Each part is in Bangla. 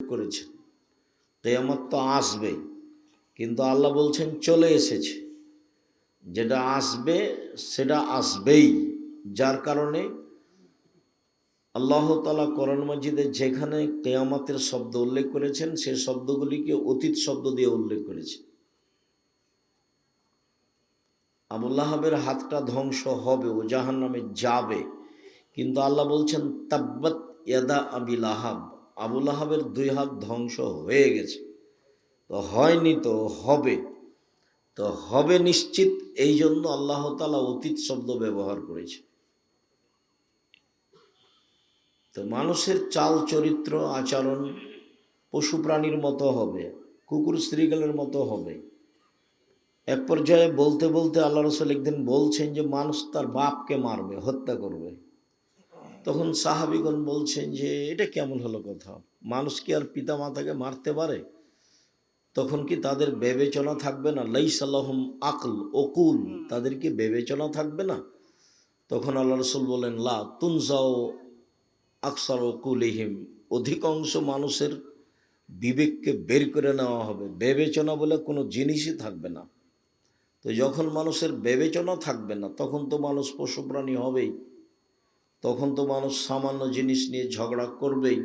করেছেন কেয়ামত তো আসবে, কিন্তু আল্লাহ বলছেন চলে এসেছে। যেটা আসবে, সেটা আসবেই। যার কারণে আল্লাহ তালা করণ মসজিদে যেখানে কেয়ামতের শব্দ উল্লেখ করেছেন, সে শব্দগুলিকে অতীত শব্দ দিয়ে উল্লেখ করেছেন আবুল্লাহাবের হাতটা ধ্বংস হবে ও জাহান নামে যাবে। কিন্তু আল্লাহ বলছেন, তাব্বাত ইয়াদা আবিল আহাব আবুল আহাবের দুই হাত ধ্বংস হয়ে গেছে। তো হয়নি তো হবে। তো হবে নিশ্চিত, এই জন্য আল্লাহ তালা অতীত শব্দ ব্যবহার করেছে। তো মানুষের চাল চরিত্র, আচরণ পশু প্রাণীর মতো হবে, কুকুর স্ত্রীগুলোর মতো হবে। এক পর্যায়ে বলতে বলতে আল্লাহ রসুল একদিন বলছেন যে, মানুষ তার বাপকে মারবে, হত্যা করবে। তখন সাহাবিগণ বলছেন যে, এটা কেমন হলো কথা? মানুষ কি আর পিতা মাতাকে মারতে পারে? তখন কি তাদের বিবেচনা থাকবে না? লাইসাল্লাহম আকল, অকুল, তাদের কি বিবেচনা থাকবে না? তখন আল্লাহ রসুল বলেন, লা তুনজাও আকসার অকুলিহিম। অধিকাংশ মানুষের বিবেককে বের করে নেওয়া হবে। বিবেচনা বলে কোনো জিনিসই থাকবে না। তো যখন মানুষের বিবেচনা থাকবে না, তখন তো মানুষ পশু প্রাণী হবেই। তখন তো মানুষ সামান্য জিনিস নিয়ে ঝগড়া করবেই।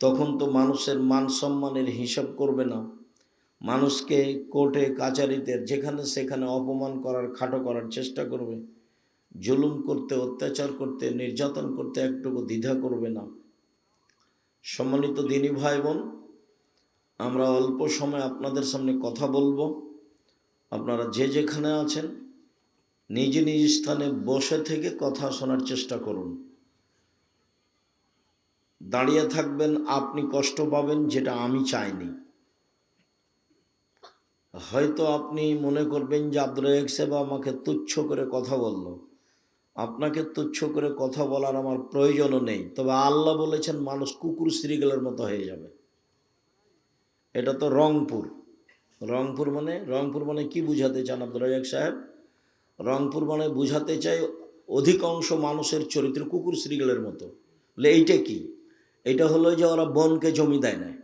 তখন তো মানুষের মান সম্মানের হিসাব করবে না। মানুষকে কোর্টে, কাচারিতে, যেখানে সেখানে অপমান করার, খাটো করার চেষ্টা করবে। জুলুম করতে, অত্যাচার করতে, নির্যাতন করতে একটুকু দ্বিধা করবে না। সম্মানিত দিনী ভাই বোন আমরা অল্প সময় আপনাদের সামনে কথা বলব। আপনারা যে যেখানে আছেন নিজ নিজ স্থানে বসে থেকে কথা শোনার চেষ্টা করুন। দাঁড়িয়ে থাকবেন, আপনি কষ্ট পাবেন, যেটা আমি চাইনি। হয়তো আপনি মনে করবেন যে আব্দুল রাজাক সাহেব আমাকে তুচ্ছ করে কথা বলল। আপনাকে তুচ্ছ করে কথা বলার আমার প্রয়োজনও নেই। তবে আল্লাহ বলেছেন, মানুষ কুকুর শ্রীগুলোর মতো হয়ে যাবে। এটা তো রংপুর। রংপুর মানে রংপুর মানে কি বুঝাতে চান আব্দুল রাজাক সাহেব? রংপুর মানে বুঝাতে চাই অধিকাংশ মানুষের চরিত্র, কুকুর শ্রীগুলের মতো। বলে এইটা কি? এটা হলো যে ওরা বনকে জমি দেয় না।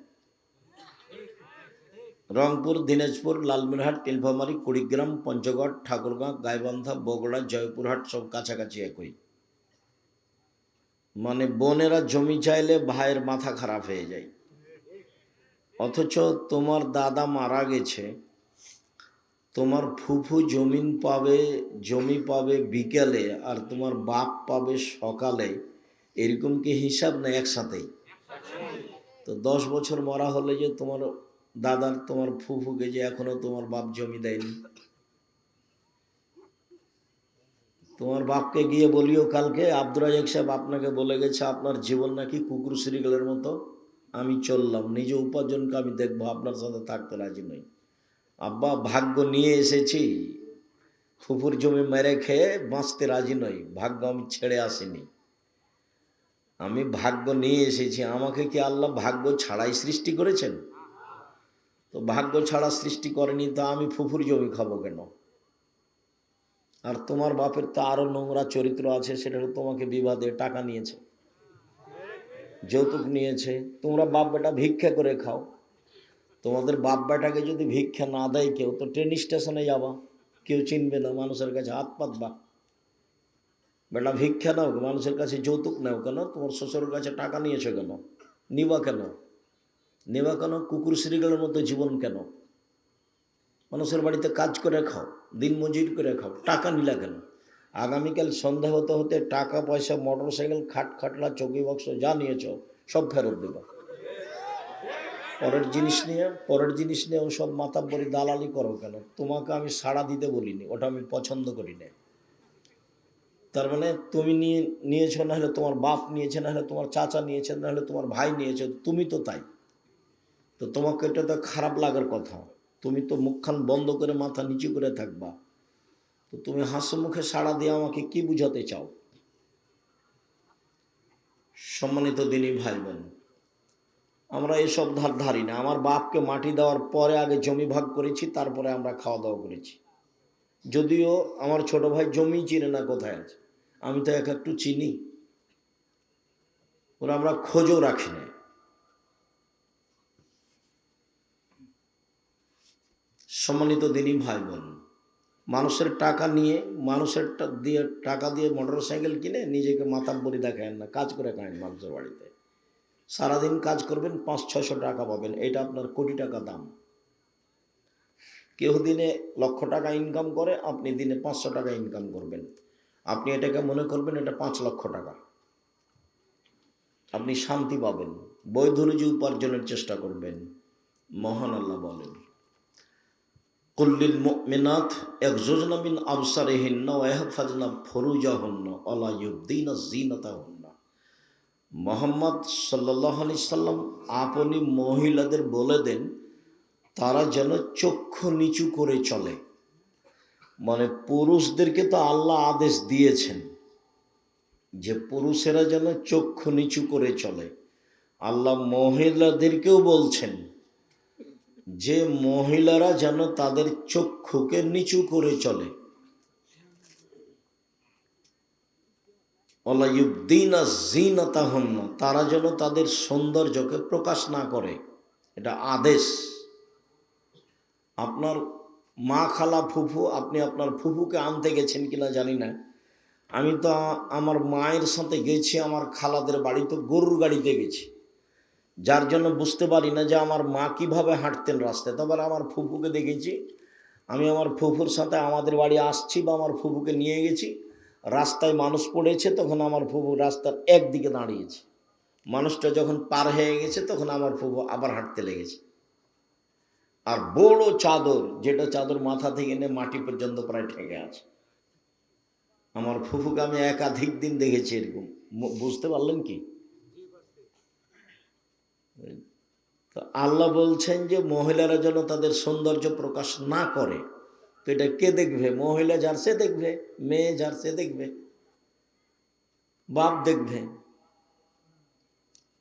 রংপুর, দিনাজপুর লালমিনহাট টিলফামারি কুড়িগ্রাম, পঞ্চগড়, ঠাকুরগাঁ, গাইবান্ধা, বগুড়া, জয়পুরহাট সব কাছাকাছি একই। মানে বোনেরা জমি চাইলে ভাইয়ের মাথা খারাপ হয়ে যায়। অথচ তোমার দাদা মারা গেছে তোমার ফুফু জমিন পাবে, জমি পাবে বিকেলে আর তোমার বাপ পাবে সকালে। এরকম কি হিসাব না একসাথেই তো দশ বছর মরা হলে যে তোমার দাদার, তোমার ফুফুকে যে এখনও তোমার বাপ জমি দেয়নি। তোমার বাপকে গিয়ে বলিও কালকে, আব্দুর সাহেব আপনাকে বলে গেছে, আপনার জীবন নাকি কুকুর শ্রীগুলের মতো। আমি চললাম, নিজে উপার্জনকে আমি দেখব, আপনার সাথে থাকতে রাজি নই। আব্বা, ভাগ্য নিয়ে এসেছি। ফুফুর জমি মেরে খেয়ে বাঁচতে রাজি নই, ভাগ্য আমি ছেড়ে আসিনি। আমি ভাগ্য নিয়ে এসেছি, আমাকে কি আল্লাহ ভাগ্য ছাড়াই সৃষ্টি করেছেন? তো ভাগ্য ছাড়া সৃষ্টি করেনি, তা আমি ফুফুর জমি খাব কেন? আর তোমার বাপের তো আরও নোংরা চরিত্র আছে, সেটা তোমাকে বিবাদে টাকা নিয়েছে, যৌতুক নিয়েছে, তোমরা বাপ বেটা ভিক্ষা করে খাও। তোমাদের বাপ বেটাকে যদি ভিক্ষা না দেয় কেউ, তো ট্রেন স্টেশনে যাবা। কেউ চিনবে না, মানুষের কাছে হাত পাতবা। বেটা, ভিক্ষা নাও, মানুষের কাছে যৌতুক নাও কেন? তোমার শ্বশুরের কাছে টাকা নিয়েছো কেন? নিবা কেন? নেবা কেন? কুকুর শ্রীগুলোর মতো জীবন কেন? মানুষের বাড়িতে কাজ করে খাও, দিন মজুর করে খাও, টাকা নিলা কেন? আগামীকাল সন্ধ্যা হতে হতে টাকা, পয়সা মোটর সাইকেল খাট খাটলা, চৌকি বক্স যা নিয়েছ, সব ফেরত দেবা। পরের জিনিস নিয়ে, পরের জিনিস নিয়ে সব মাতাব্বরি দালালি করো কেন? তোমাকে আমি সাড়া দিতে বলিনি, ওটা আমি পছন্দ করি না তার মানে তুমি নিয়ে, নিয়েছো না হলে তোমার বাপ নিয়েছে, না হলে তোমার চাচা নিয়েছে, না হলে তোমার ভাই নিয়েছে, তুমি তো তাই। তো তোমাকে এটা তো খারাপ লাগার কথা। তুমি তো মুখখান বন্ধ করে মাথা নিচু করে থাকবা। তো তুমি হাসি মুখে সাড়া দিয়ে আমাকে কি বুঝাতে চাও? সম্মানিত দিনী ভাই বোন আমরা এসব ধার ধারি না। আমার বাপকে মাটি দেওয়ার পরে আগে জমি ভাগ করেছি, তারপরে আমরা খাওয়া দাওয়া করেছি। যদিও আমার ছোট ভাই জমি চিনে না কোথায় আছে। আমি তো এক একটু চিনি। ওরা আমরা খোঁজও রাখি না সম্মানিত দিনই ভাই বোন মানুষের টাকা নিয়ে মানুষের দিয়ে টাকা দিয়ে মোটর সাইকেল কিনে নিজেকে মাথার বলি দেখায় না, কাজ করে খায় মানুষের বাড়িতে। সারাদিন কাজ করবেন, পাঁচ ছশো টাকা পাবেন। এটা আপনার কোটি টাকা দাম। কেউ দিনে লক্ষ টাকা ইনকাম করে, আপনি দিনে পাঁচশো টাকা ইনকাম করবেন। আপনি এটাকে মনে করবেন, এটা পাঁচ লক্ষ টাকা। আপনি শান্তি পাবেন। বৈধ রুজি উপার্জনের চেষ্টা করবেন। মহান আল্লাহ বলেন কুল্লিল মুমিনাত একজোজনা মিন আবসারিহিন্না ফুরুজাহুন্না ইউবদিনা জিনাতাহুন্না মোহাম্মদ সাল্লাল্লাহু আলাইহি সাল্লাম আপনি মহিলাদের বলে দেন, তারা যেন চক্ষু নিচু করে চলে। মানে পুরুষদেরকে তো আল্লাহ আদেশ দিয়েছেন যে পুরুষেরা যেন চক্ষু নিচু করে চলে। আল্লাহ মহিলাদেরকেও বলছেন যে মহিলারা যেন তাদের চক্ষুকে নিচু করে চলে। অলাইউদ্দিনা জিনাতা হন না তারা যেন তাদের সৌন্দর্যকে প্রকাশ না করে। এটা আদেশ। আপনার মা খালা ফুফু, আপনি আপনার ফুফুকে আনতে গেছেন কিনা জানি না। আমি তো আমার মায়ের সাথে গেছি, আমার খালাদের বাড়িতে, গরুর গাড়িতে গেছি। যার জন্য বুঝতে পারি না যে আমার মা কীভাবে হাঁটতেন রাস্তায়। তবে আমার ফুফুকে দেখেছি। আমি আমার ফুফুর সাথে আমাদের বাড়ি আসছি বা আমার ফুফুকে নিয়ে গেছি। রাস্তায় মানুষ পড়েছে, তখন আমার ফুফু রাস্তার একদিকে দাঁড়িয়েছে। মানুষটা যখন পার হয়ে গেছে, তখন আমার ফুফু আবার হাঁটতে লেগেছে। আর বড় চাদর, যেটা চাদর মাথা থেকে এনে মাটি পর্যন্ত প্রায় ঠেকে আছে। আমার ফুফুকে আমি একাধিক দিন দেখেছি এরকম। বুঝতে পারলেন কি? তো আল্লাহ বলছেন যে, মহিলারা যেন তাদের সৌন্দর্য প্রকাশ না করে তো এটা কে দেখবে? মহিলা যার সে দেখবে, মেয়ে যার সে দেখবে, বাপ দেখবে।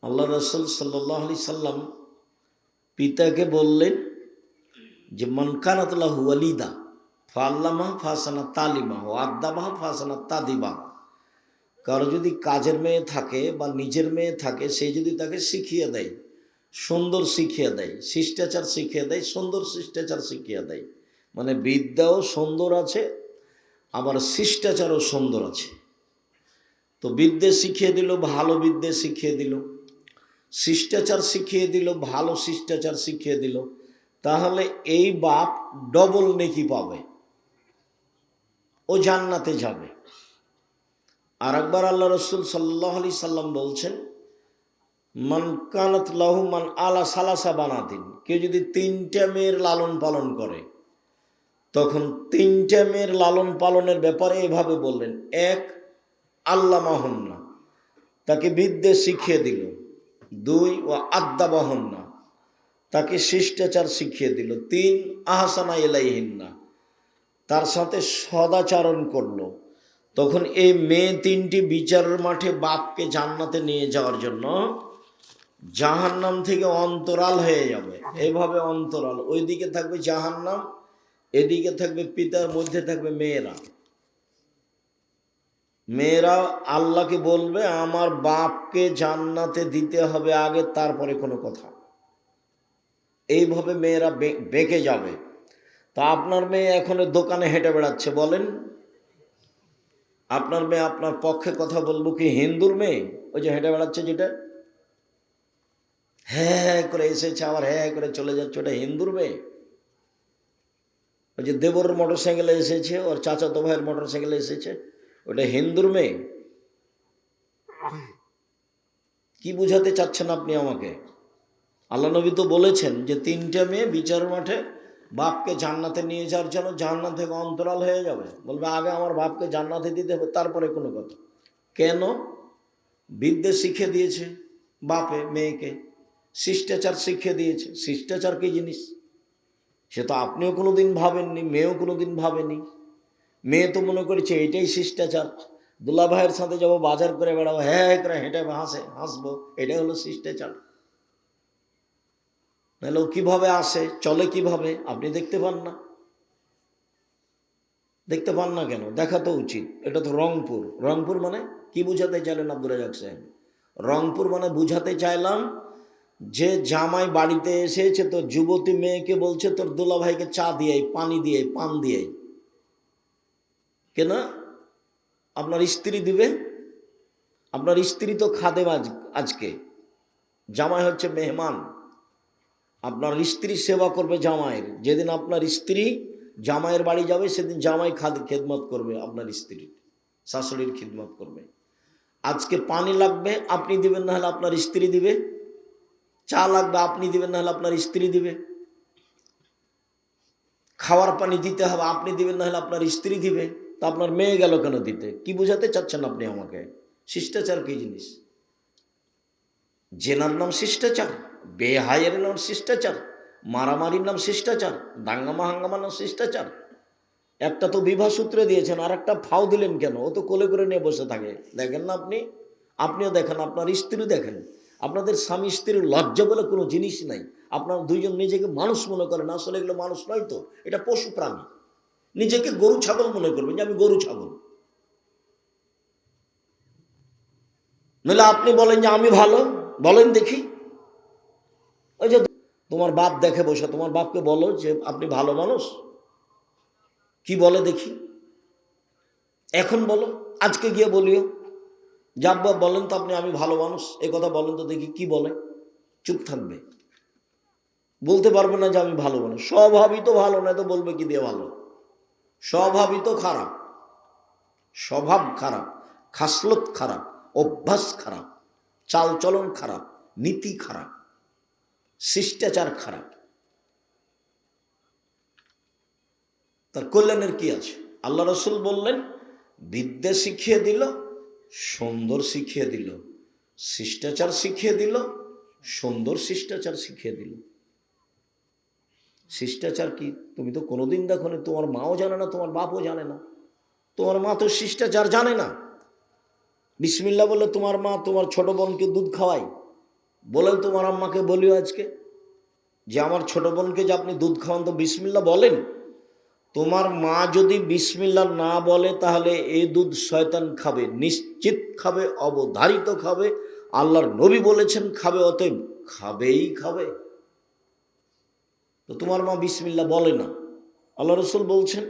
আল্লাহ রসুল সাল্লাহ আলি সাল্লাম পিতাকে বললেন যে মনকানাতলাহু আলিদা ফাল্লামা ফাসানা তালিমা ও আদাবাহ ফাসানা তাদিবা। কারও যদি কাজের মেয়ে থাকে বা নিজের মেয়ে থাকে, সে যদি তাকে শিখিয়ে দেয়, সুন্দর শিখিয়ে দেয়, শিষ্টাচার শিখিয়ে দেয়, সুন্দর শিষ্টাচার শিখিয়ে দেয় মানে বিদ্যাও সুন্দর আছে, আবার শিষ্টাচারও সুন্দর আছে। তো বিদ্যে শিখিয়ে দিল, ভালো বিদ্যে শিখিয়ে দিল। শিষ্টাচার শিখিয়ে দিল, ভালো শিষ্টাচার শিখিয়ে দিল। তাহলে এই বাপ ডবল নেকি পাবে। ও জান্নাতে যাবে। আর একবার আল্লাহ রসুল সাল্লাহ আলি সাল্লাম বলছেন, মান কানাত লাহু মান আলা সালাসা বানাতিন। কেউ যদি তিনটা মেয়ের লালন পালন করে তখন তিনটা মেয়ের লালন পালনের ব্যাপারে এভাবে বললেন, এক আল্লাহ মাহন্না তাকে বিদ্যে শিখিয়ে দিল, দুই ও আদ্যা বাহন্না তাকে শিষ্টাচার শিখিয়ে দিল, তিন, আহসানা এলাইহিন্না তার সাথে সদাচরণ করল। তখন এই মেয়ে তিনটি বিচারের মাঠে বাপকে জান্নাতে নিয়ে যাওয়ার জন্য জাহান্নাম থেকে অন্তরাল হয়ে যাবে। এভাবে অন্তরাল, ওইদিকে থাকবে জাহান্নাম এদিকে থাকবে পিতার, মধ্যে থাকবে মেয়েরা। মেয়েরা আল্লাহকে বলবে, আমার বাপকে জান্নাতে দিতে হবে আগে, তারপরে কোনো কথা। এইভাবে মেয়েরা বেঁকে যাবে। তা আপনার মেয়ে এখন দোকানে হেঁটে বেড়াচ্ছে, বলেন। আপনার মেয়ে আপনার পক্ষে কথা বলব কি হিন্দুর মেয়ে? ওই যে হেঁটে বেড়াচ্ছে যেটা। হ্যাঁ হ্যাঁ করে এসেছে, আবার হ্যাঁ হ্যাঁ করে চলে যাচ্ছে, ওটা হিন্দুর মেয়ে। ওই যে দেবর মোটর সাইকেলে এসেছে, ওর চাচাতো ভাইয়ের মোটর সাইকেলে এসেছে, ওটা হিন্দুর মেয়ে? কি বুঝাতে চাচ্ছেন আপনি আমাকে? আল্লাহ নবী তো বলেছেন যে তিনটা মেয়ে বিচার মাঠে বাপকে জান্নাতে নিয়ে যাওয়ার জন্য জান্নাত থেকে অন্তরাল হয়ে যাবে। বলবে, আগে আমার বাপকে জান্নাতে দিতে হবে, তারপরে কোনো কথা। কেন? বিদ্যে শিখে দিয়েছে বাপে মেয়েকে, শিষ্টাচার শিখিয়ে দিয়েছে। শিষ্টাচার কি জিনিস? সে তো আপনিও কোনো দিন ভাবেননি, মেয়েও কোনো দিন ভাবেনি। মেয়ে তো মনে করেছে, এটাই শিষ্টাচার। দুলা ভাইয়ের সাথে যাব, বাজার করে বেড়াবো হ্যাঁ হ্যাঁ করে হেঁটে হাসে, হাসবো, এটাই হলো শিষ্টাচার। নাহলে ও কীভাবে আসে, চলে কীভাবে, আপনি দেখতে পান না। দেখতে পান না কেন? দেখা তো উচিত। এটা তো রংপুর। রংপুর মানে কি বুঝাতে চাইলেন আব্দুল রাজাক সাহেব? রংপুর মানে বুঝাতে চাইলাম যে জামাই বাড়িতে এসেছে, তোর যুবতী মেয়েকে বলছে, তোর দুলাভাইকে চা দিয়ে পানি দিয়ে পান দিয়ে কেন? আপনার স্ত্রী দিবে? আপনার স্ত্রী তো খাদেম আজ, আজকে। জামাই হচ্ছে মেহমান। আপনার স্ত্রী সেবা করবে জামাইয়ের। যেদিন আপনার স্ত্রী জামাইয়ের বাড়ি যাবে, সেদিন জামাই খাদ, খেদমত করবে আপনার স্ত্রীর। শাশুড়ির খিদমত করবে। আজকে পানি লাগবে, আপনি দিবেন না হলে আপনার স্ত্রী দিবে। চা লাগবে, আপনি দিবেন না হলে আপনার স্ত্রী দিবে। খাওয়ার পানি দিতে হবে, আপনি দিবেন না হলে আপনার স্ত্রী দিবে। তা আপনার মেয়ে গেল কেন দিতে? কি বোঝাতে চাচ্ছেন আপনি আমাকে? শিষ্টাচার কি জিনিস? জেনার নাম শিষ্টাচার বেহায়ের নাম শিষ্টাচার, মারামারির নাম শিষ্টাচার দাঙ্গামা হাঙ্গামার নাম শিষ্টাচার। একটা তো বিবাহ সূত্রে দিয়েছেন আর একটা ফাও দিলেন কেন? ও তো কোলে করে নিয়ে বসে থাকে। দেখেন না আপনি? আপনিও দেখেন, আপনার স্ত্রী দেখেন। আপনাদের স্বামী স্ত্রীর লজ্জা বলে কোনো জিনিস নাই। আপনার দুইজন নিজেকে মানুষ মনে করেন। আসলে এগুলো মানুষ নয় তো। এটা পশু প্রাণী। নিজেকে গরু, ছাগল মনে করবেন যে আমি গরু, ছাগল। নইলে আপনি বলেন যে আমি ভালো। বলেন দেখি। ওই যে তোমার বাপ দেখে বসে, তোমার বাপকে বলো যে আপনি ভালো মানুষ। কি বলে দেখি? এখন বলো, আজকে গিয়ে বলিও। যাব্বা বলেন তো আপনি, আমি ভালো মানুষ এই কথা বলেন তো দেখি কি বলে। চুপ থাকবে। বলতে পারবে না যে আমি ভালো মানুষ। স্বভাবই তো ভালো না তো বলবে কি দিয়ে ভালো। স্বভাবই তো খারাপ। স্বভাব খারাপ, খাসলত খারাপ, অভ্যাস খারাপ, চালচলন খারাপ, নীতি খারাপ, শিষ্টাচার খারাপ। তার কল্যাণের কি আছে? আল্লাহ রসুল বললেন, বিদ্যা শিখিয়ে দিল সুন্দর শিখিয়ে দিল। শিষ্টাচার শিখিয়ে দিল, সুন্দর শিষ্টাচার শিখিয়ে দিল। শিষ্টাচার কি? তুমি তো কোনোদিন দেখো না, তোমার মাও জানে না, তোমার বাপও জানে না। তোমার মা তো শিষ্টাচার জানে না। বিসমিল্লা বলে তোমার মা তোমার ছোট বোনকে দুধ খাওয়াই বলেও তোমার আম্মাকে বলিও আজকে যে আমার ছোট বোনকে যে আপনি দুধ খাওয়ান তো বিসমিল্লা বলেন। তোমার মা যদি বিসমিল্লা না বলে, তাহলে এ দুধ শয়তান খাবে, নিশ্চিত খাবে, অবধারিত খাবে। আল্লাহর নবী বলেছেন, খাবে অতএব খাবেই খাবে। তো তোমার মা বিসমিল্লা বলে না। আল্লাহ রসুল বলছেন,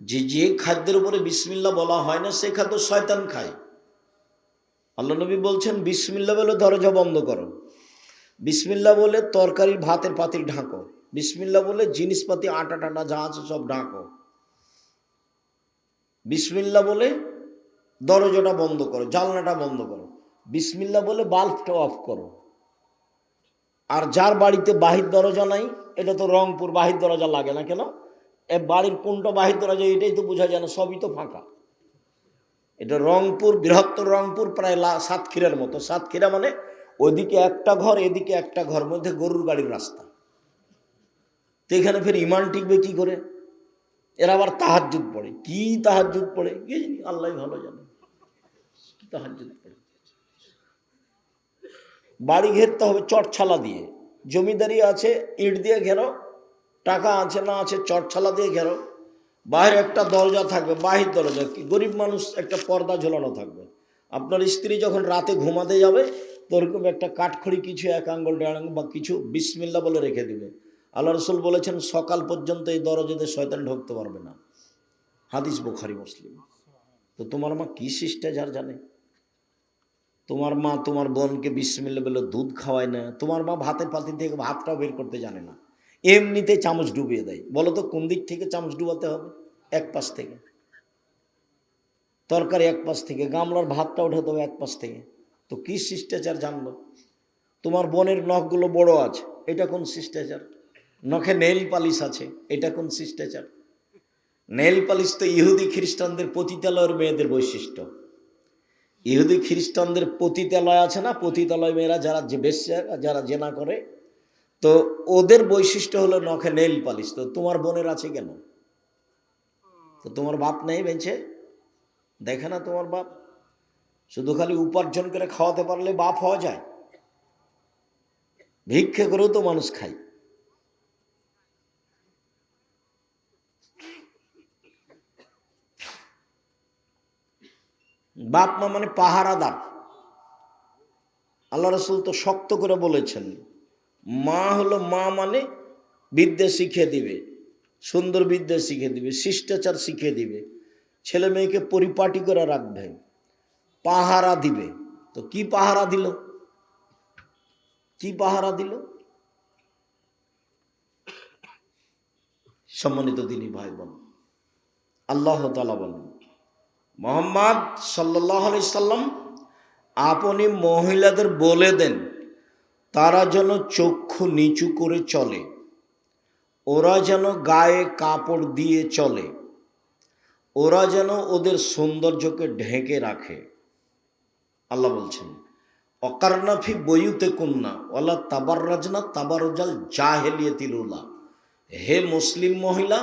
যে যে খাদ্যের উপরে বিসমিল্লা বলা হয় না, সে খাদ্য শয়তান খায়। আল্লাহ নবী বলছেন বিসমিল্লা বলে দরজা বন্ধ করো। বিসমিল্লা বলে তরকারি ভাতের পাতিল ঢাকো। বিসমিল্লা বলে জিনিসপাতি, আটা টাটা, যা আছে সব ঢাকো। বিসমিল্লা বলে দরজাটা বন্ধ করো, জানলাটা বন্ধ করো। বিসমিল্লা বলে বাল্বটা অফ করো। আর যার বাড়িতে বাহির দরজা নাই, এটা তো রংপুর বাহির দরজা লাগে না কেন? এ বাড়ির কোনটা বাহির দরজা, এটাই তো বোঝা যায় না, সবই তো ফাঁকা। এটা রংপুর, বৃহত্তর রংপুর, প্রায় সাতক্ষীরার মতো। সাতক্ষীরা মানে ওইদিকে একটা ঘর, এদিকে একটা ঘর, মধ্যে গরুর গাড়ির রাস্তা। তো এখানে ফের ইমান টিকবে কি করে? এরা আবার তাহাজুদ পড়ে। কি তাহাজুদ পড়ে? কে জানি আল্লাহ ভালো জানে। কি তাহাজুদ পড়ে? বাড়ি ঘেরতে হবে চটছালা দিয়ে। জমিদারি আছে, ইট দিয়ে ঘেরো। টাকা আছে, না আছে, চটছালা দিয়ে ঘেরো। বাইরে একটা দরজা থাকবে, বাহির দরজা। কি গরিব মানুষ একটা পর্দা ঝোলানো থাকবে। আপনার স্ত্রী যখন রাতে ঘুমাতে যাবে, তো ওরকম একটা কাঠখড়ি কিছু এক আঙ্গুল আঙ্গুল বা কিছু বিসমিল্লা বলে রেখে দিবে। আল্লাহ রসুল বলেছেন, সকাল পর্যন্ত এই দরজাতে শয়তান ঢুকতে পারবে না। হাদিস বুখারি, মুসলিম। তো তোমার মা কি শিষ্টাচার জানে? তোমার মা তোমার বোনকে বিসমিল্লা বলে দুধ খাওয়ায় না। তোমার মা ভাতের পাতি থেকে ভাতটাও বের করতে জানে না। এমনিতে চামচ ডুবিয়ে দেয়। বলো তো, কোন দিক থেকে চামচ ডুবাতে হবে? এক পাশ থেকে। তরকারি এক পাশ থেকে, গামলার ভাতটা ওঠাতে হবে এক পাশ থেকে। তো কি শিষ্টাচার জানলো? তোমার বোনের নখগুলো বড় আছে, এটা কোন শিষ্টাচার? নখে নেল পালিশ আছে, এটা কোন শিষ্টাচার? নেল পালিশ তো ইহুদি খ্রিস্টানদের পতিতালয়ের মেয়েদের বৈশিষ্ট্য। ইহুদি খ্রিস্টানদের পতিতালয় আছে না, পতিতালয় মেয়েরা যারা যে বেশ যারা জেনা করে, তো ওদের বৈশিষ্ট্য হলো নখে নেল পালিশ। তো তোমার বোনের আছে কেন? তো তোমার বাপ নেই বেঁচে? দেখে না তোমার বাপ? শুধু খালি উপার্জন করে খাওয়াতে পারলে বাপ হওয়া যায়? ভিক্ষে করেও তো মানুষ খায়। বাপ মা মানে পাহারাদার। আল্লাহ রসুল তো শক্ত করে বলেছেন, মা হলো মা মানে বিদ্যে শিখিয়ে দিবে, সুন্দর বিদ্যে শিখিয়ে দিবে, শিষ্টাচার শিখিয়ে দিবে, ছেলে মেয়েকে পরিপাটি করে রাখবে, পাহারা দিবে। তো কি পাহারা দিল? কি পাহারা দিল? সম্মানিত তিনি ভাই বোন, আল্লাহ তালা বলেন মোহাম্মদ সাল্লাহ আলি সাল্লাম আপনি মহিলাদের বলে দেন, তারা যেন চক্ষু নিচু করে চলে, ওরা যেন গায়ে কাপড় দিয়ে চলে, ওরা যেন ওদের সৌন্দর্যকে ঢেকে রাখে। আল্লাহ বলছেন অকারনাফি বইউতে কন্যা ওলা তাবার রাজনা তাবারজাল জাহেলিয়াতিলুলা হে মুসলিম মহিলা,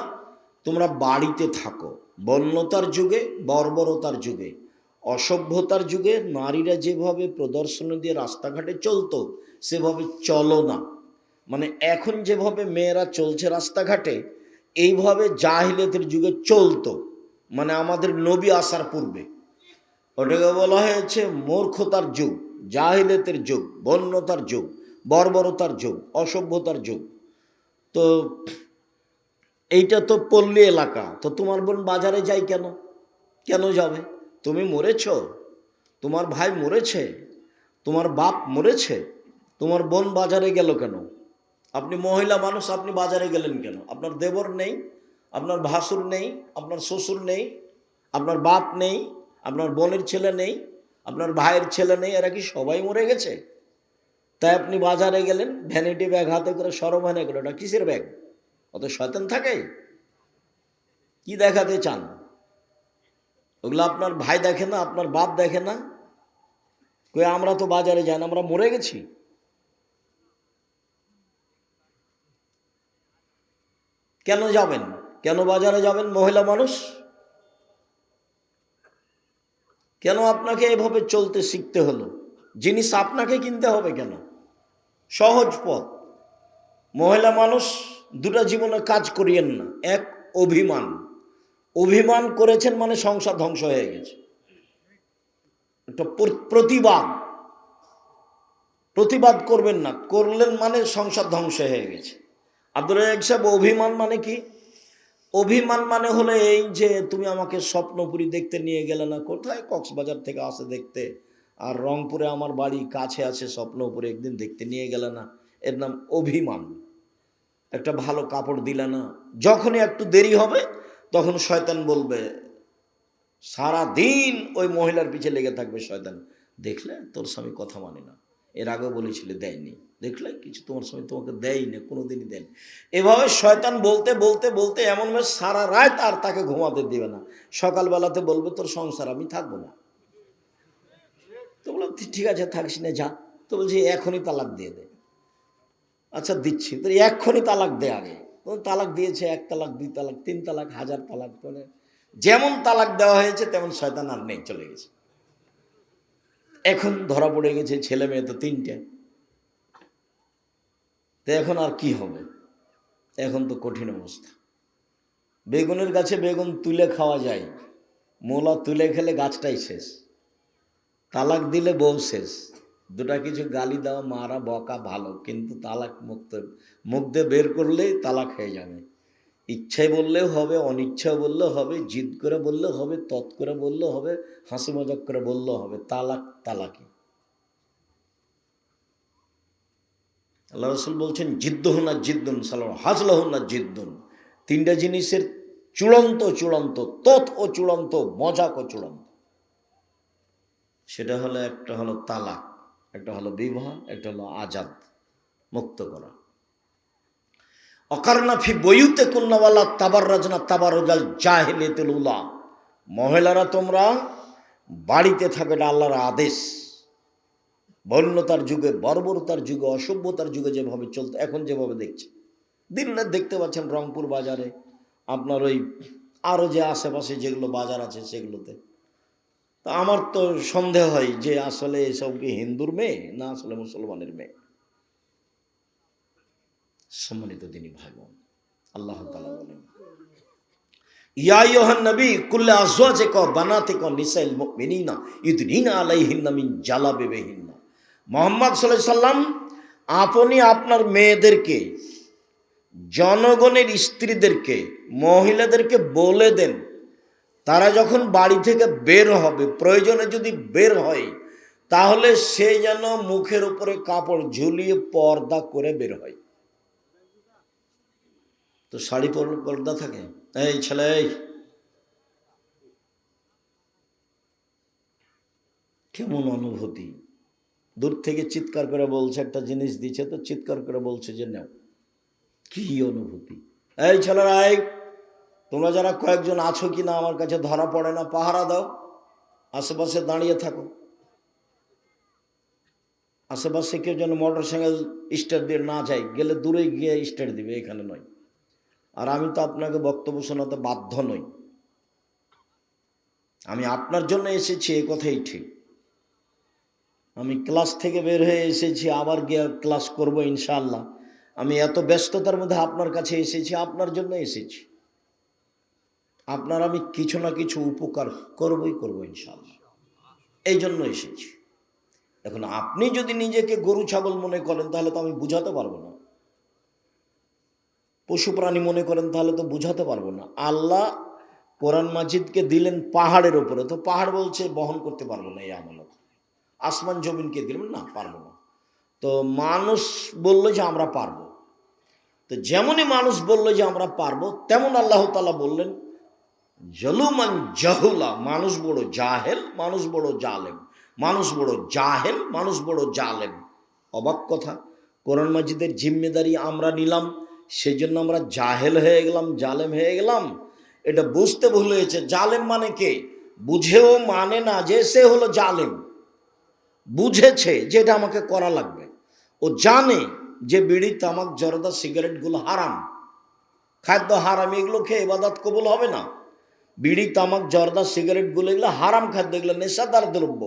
তোমরা বাড়িতে থাকো। বন্যতার যুগে, বর্বরতার যুগে, অসভ্যতার যুগে নারীরা যেভাবে প্রদর্শনী দিয়ে রাস্তাঘাটে চলতো, সেভাবে চলো না। মানে এখন যেভাবে মেয়েরা চলছে রাস্তাঘাটে, এইভাবে জাহিলিয়াতের যুগে চলতো। মানে আমাদের নবী আসার পূর্বে। ওটাকে বলা হয়েছে মূর্খতার যুগ, জাহিলিয়াতের যুগ, বন্যতার যুগ, বর্বরতার যুগ, অসভ্যতার যুগ। তো এইটা তো পল্লী এলাকা, তো তোমার বোন বাজারে যাই কেন? কেন যাবে? তুমি মরেছ, তোমার ভাই মরেছে, তোমার বাপ মরেছে, তোমার বোন বাজারে গেল কেন? আপনি মহিলা মানুষ, আপনি বাজারে গেলেন কেন? আপনার দেবর নেই, আপনার ভাসুর নেই, আপনার শ্বশুর নেই, আপনার বাপ নেই, আপনার বোনের ছেলে নেই, আপনার ভাইয়ের ছেলে নেই, এরা কি সবাই মরে গেছে? তাই আপনি বাজারে গেলেন ভ্যানিটি ব্যাগ হাতে করে সরমানে করে, ওটা কিসের ব্যাগ অত শয়তান থাকে? কি দেখাতে চান? ওগুলো আপনার ভাই দেখে না, আপনার বাপ দেখে না? কই, আমরা তো বাজারে যাই না, আমরা মরে গেছি? কেন যাবেন? কেন বাজারে যাবেন মহিলা মানুষ? কেন আপনাকে এভাবে চলতে শিখতে হলো? জিনিস আপনাকে কিনতে হবে কেন? সহজ পথ। মহিলা মানুষ দুটা জীবনে কাজ করিয়েন না। এক, অভিমান। অভিমান করেছেন মানে সংসার ধ্বংস হয়ে গেছে। একটা প্রতিবাদ। প্রতিবাদ করবেন না। করলেন মানে সংসার ধ্বংস হয়ে গেছে। আব্দুল রাজাক সাহেব, অভিমান মানে কি? অভিমান মানে হলো এই যে তুমি আমাকে স্বপ্নপুরি দেখতে নিয়ে গেলে না। কোথায়? কক্সবাজার থেকে আসে দেখতে। আর রংপুরে আমার বাড়ি কাছে আছে স্বপ্নপুরে, একদিন দেখতে নিয়ে গেলে না। এর নাম অভিমান। একটা ভালো কাপড় দিলে না, যখনই একটু দেরি হবে, তখন শয়তান বলবে সারা দিন ওই মহিলার পিছে লেগে থাকবে শয়তান। দেখলে তোর স্বামী কথা মানে না। এর আগেও বলেছিলে, দেয়নি। দেখলে কিছু তোমার স্বামী তোমাকে দেয়নি, কোনোদিনই দেয়নি। এভাবে শয়তান বলতে বলতে বলতে এমন ভাবে সারা রাত আর তাকে ঘুমাতে দেবে না। সকালবেলাতে বলবে, তোর সংসার, আমি থাকব না। তো বললাম, ঠিক আছে, থাকিস না, যা। তো বলছি, এখনই তালাক দিয়ে দে। আচ্ছা দিচ্ছি। তো এক্ষুনি তালাক দে আগে। তালাক দিয়েছে, এক তালাক, দুই তালাক, তিন তালাক, হাজার তালাক মানে যেমন তালাক দেওয়া হয়েছে, তেমন শয়তান আর নেই, চলে গেছে। এখন ধরা পড়ে গেছে, ছেলে মেয়ে তো তিনটে। তো এখন আর কি হবে? এখন তো কঠিন অবস্থা। বেগুনের গাছে বেগুন তুলে খাওয়া যায়। মোলা তুলে খেলে গাছটাই শেষ। তালাক দিলে বউ শেষ। দুটা কিছু গালি দেওয়া মারা, বকা, ভালো। কিন্তু তালাক মুক্ত, মুখ দিয়ে বের করলেই তালাক হয়ে যাবে। ইচ্ছায় বললেও হবে অনিচ্ছায় বললেও হবে, জিদ করে বললেও হবে, তৎ করে বললেও হবে হাসি মজাক করে বললেও হবে, তালাক তালাকি। আল্লাহ রসুল বলছেন, জিদ্দহু না জিদ্দুন সালাম হাজলহু না জিদ্দুন। তিনটা জিনিসের চূড়ান্ত চূড়ান্ত, তৎ ও চূড়ান্ত, মজাক ও চূড়ান্ত। সেটা হলো, একটা হলো তালাক। একটা হলো বিবাহ, একটা হলো আজাদ, মুক্ত করা। অকারনাফি বইতে কুন্নাওয়ালা তাবার রাজনা তাবার রাজাল জাহেলিয়াতুল উলা। মহিলারা তোমরা বাড়িতে থাকো এটা আল্লাহর আদেশ। বন্যতার যুগে, বর্বরতার যুগে, অসভ্যতার যুগে যেভাবে চলতো, এখন যেভাবে দেখছে। রাত দেখতে পাচ্ছেন রংপুর বাজারে। আপনার ওই আরও যে আশেপাশে যেগুলো বাজার আছে সেগুলোতে। তা আমার তো সন্দেহ হয় যে আসলে এসব কি হিন্দুর মেয়ে না আসলে মুসলমানের মেয়ে? সম্মানিত তিনি ভাই বোন আল্লাহ তালা বলেন, ইয়া নবী ক বানাতে ক সাল্লাম, আপনি আপনার মেয়েদেরকে, জনগণের স্ত্রীদেরকে, মহিলাদেরকে বলে দেন তারা যখন বাড়ি থেকে বের হবে, প্রয়োজনে যদি বের হয়, তাহলে সে যেন মুখের উপরে কাপড় ঝুলিয়ে পর্দা করে বের হয়। তো শাড়ি পরলে পর্দা থাকে? এই ছেলে কেমন অনুভূতি? দূর থেকে চিৎকার করে বলছে, একটা জিনিস দিচ্ছে, তো চিৎকার করে বলছে যে, নাও। কি অনুভূতি? এই ছেলেরা তোমরা যারা কয়েকজন আছো কি না আমার কাছে ধরা পড়ে না, পাহারা দাও। আশেপাশে দাঁড়িয়ে থাকো। আশেপাশে কেউ যেন মোটর সাইকেল স্টার্ট দিয়ে না যায়, গেলে দূরে গিয়ে স্টার্ট দিবে, এখানে নয়। আর আমি তো আপনাকে বক্তব্য শোনাতে বাধ্য নই। আমি আপনার জন্য এসেছি, এ কথাই ঠিক। আমি ক্লাস থেকে বের হয়ে এসেছি, আবার গিয়ে ক্লাস করব ইনশাল্লাহ আমি এত ব্যস্ততার মধ্যে আপনার কাছে এসেছি, আপনার জন্য এসেছি। আপনার আমি কিছু না কিছু উপকার করবই করব ইনশাআল্লাহ। এই জন্য এসেছি। এখন আপনি যদি নিজেকে গরু, ছাগল মনে করেন, তাহলে তো আমি বুঝাতে পারব না। পশু প্রাণী মনে করেন, তাহলে তো বুঝাতে পারব না। আল্লাহ কোরআন মাজিদকে দিলেন পাহাড়ের ওপরে তো পাহাড় বলছে, বহন করতে পারব না এই আমানত আসমান জমিনকে দিলেন, না, পারব না। তো মানুষ বলল যে আমরা পারব। তো যেমনই মানুষ বলল যে আমরা পারব, তেমন আল্লাহ তালা বললেন জলুমান জাহুলা, মানুষ বড় জাহেল, মানুষ বড় জালেম। মানুষ বড় জাহেল, মানুষ বড় জালেম। অবাক কথা, কোরআন মাজিদের জিম্মেদারি আমরা নিলাম সেই জন্য আমরা জাহেল হয়ে গেলাম, জালেম হয়ে গেলাম। এটা বুঝতে ভুল হয়েছে। জালেম মানে কে? বুঝেও মানে না যে সে হলো জালেম। বুঝেছে যে এটা আমাকে করা লাগবে। ও জানে যে বিড়ি, তামাক, জরদা, সিগারেটগুলো হারাম। খাদ্য হারাম এগুলো খেয়ে এবাদাত কবুল হবে না। বিড়ি তামাক জর্দা সিগারেটগুলো এগুলো হারাম খাদ্য এগুলো নেশাদার দ্রব্য।